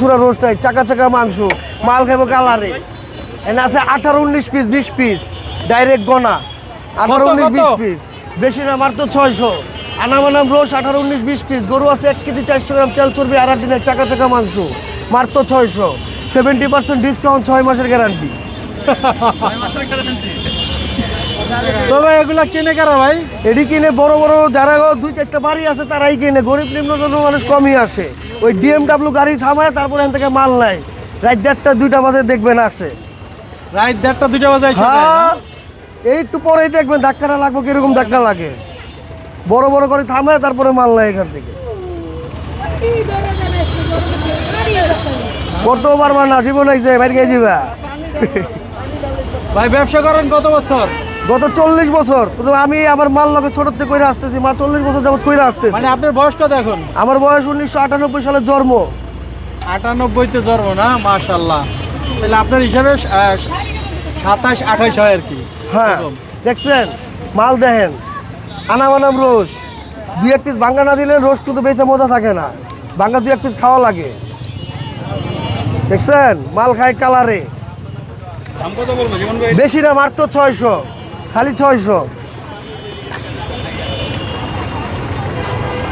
ছুরা রোস্টাই চাকা চাকা মাংস মাল খাব কালারে। এনে আছে আঠারো উনিশ পিস বিশ পিস ডাইরেক্ট গোনা। আঠারো উনিশ বিশ পিস বেশি না মাত্র ছয়শো। আনামানাম রোজ আঠারো উনিশ বিশ পিস গরু আছে এক কেজি চারশো গ্রাম তেল চর্বি আর দিনের চাকা চাকা মাংস। মাত্র ছয়শো। সেভেন্টি পার্সেন্ট ডিসকাউন্ট ছয় মাসের গ্যারান্টি তো ভাই এগুলা কিনে কারা ভাই? এটি কিনে বড় বড় যারা দুই চারটা বাড়ি আছে তারাই কিনে। গরিব নিম্নতম মানুষ কমই আসে। ওই ডিএমডাব্লিউ গাড়ি থামায় তারপরে এখান থেকে মাল নেয়। রাত দেড়টা দুইটা বাজে দেখবেন আসে। রাত দেড়টা দুইটা বাজে হ্যাঁ এই একটু পরেই দেখবেন ধাক্কাটা লাগবে কীরকম ধাক্কা লাগে। বড় বড় করে থামায় তারপরে মাল নেয় এখান থেকে। করতেও পারবা না জীবন আইসে বাইরে গিয়ে যাবা ভাই ব্যবসা করেন কত বছর? গত চল্লিশ বছর আমি আমার মাল লগে ছোট থেকে করে আসতেছি মা চল্লিশ বছর যাবত করে আসতেছি। মানে আপনার বয়স কত এখন? আমার বয়স উনিশশো আটানব্বই সালে জন্ম। আটানব্বইতে জন্ম না মাশাল্লাহ তাহলে আপনার হিসাবে সাতাশ আঠাশ হয় আর কি। হ্যাঁ দেখছেন? মাল দেখেন। আনাম আনাম রোজ। দুই এক পিস ভাঙ্গা না দিলে রোজ কিন্তু বেঁচে মজা থাকে না। ভাঙ্গা দুই এক পিস খাওয়া লাগে। দেখছেন? মাল খায় কালারে। বেশি না মাত্র ছয়শো। খালি ছয়শো।